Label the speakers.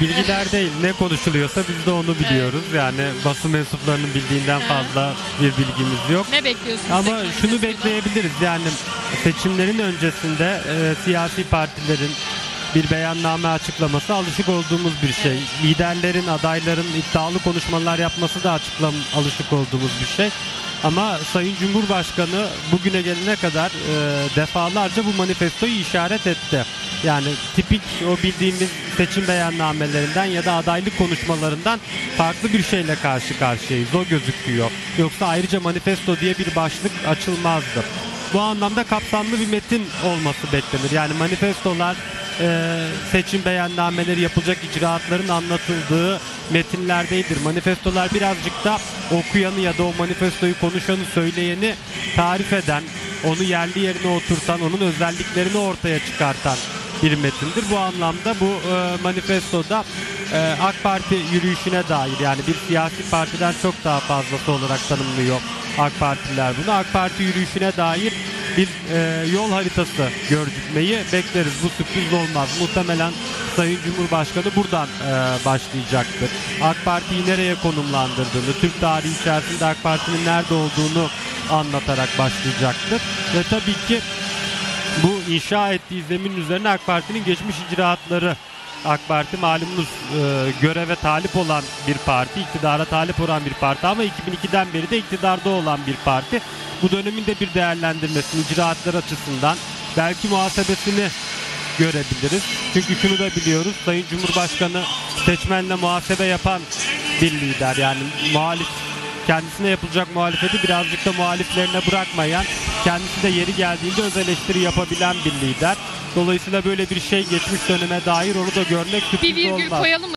Speaker 1: bilgiler değil ne konuşuluyorsa biz de onu biliyoruz. Yani basın mensuplarının bildiğinden
Speaker 2: Evet.
Speaker 1: fazla bir bilgimiz yok.
Speaker 2: Ne bekliyorsunuz?
Speaker 1: Ama şunu bekleyebiliriz yani seçimlerin öncesinde e, siyasi partilerin bir beyanname açıklaması alışık olduğumuz bir şey.
Speaker 2: Evet.
Speaker 1: Liderlerin, adayların iddialı konuşmalar yapması da açıklam alışık olduğumuz bir şey. Ama Sayın Cumhurbaşkanı bugüne gelene kadar e, defalarca bu manifestoyu işaret etti. Yani tipik o bildiğimiz seçim beyannamelerinden ya da adaylık konuşmalarından farklı bir şeyle karşı karşıyayız. O gözüküyor. Yoksa ayrıca manifesto diye bir başlık açılmazdı. Bu anlamda kapsamlı bir metin olması beklenir. Yani manifestolar e, seçim beyannameleri yapılacak icraatların anlatıldığı metinler değildir. Manifestolar birazcık da okuyanı ya da o manifestoyu konuşanı söyleyeni tarif eden, onu yerli yerine oturtan, onun özelliklerini ortaya çıkartan bir metindir. Bu anlamda bu e, manifestoda e, AK Parti yürüyüşüne dair yani bir siyasi partiden çok daha fazlası olarak tanımlıyor AK Partililer bunu. AK Parti yürüyüşüne dair bir e, yol haritası gördükmeyi bekleriz. Bu sürpriz olmaz. Muhtemelen Sayın Cumhurbaşkanı buradan e, başlayacaktır. AK Parti'yi nereye konumlandırdığını, Türk tarihi içerisinde AK Parti'nin nerede olduğunu anlatarak başlayacaktır. Ve tabii ki bu inşa ettiği zemin üzerine AK Parti'nin geçmiş icraatları AK Parti malumunuz e, göreve talip olan bir parti, iktidara talip olan bir parti ama 2002'den beri de iktidarda olan bir parti. Bu dönemin de bir değerlendirmesini icraatlar açısından belki muhasebesini görebiliriz. Çünkü şunu da biliyoruz. Sayın Cumhurbaşkanı seçmenle muhasebe yapan bir lider. Yani muhalif kendisine yapılacak muhalefeti birazcık da muhaliflerine bırakmayan, kendisi de yeri geldiğinde öz eleştiri yapabilen bir lider. Dolayısıyla böyle bir şey geçmiş döneme dair onu da görmek
Speaker 2: Bir
Speaker 1: sürpriz
Speaker 2: virgül
Speaker 1: olmaz.
Speaker 2: koyalım mı?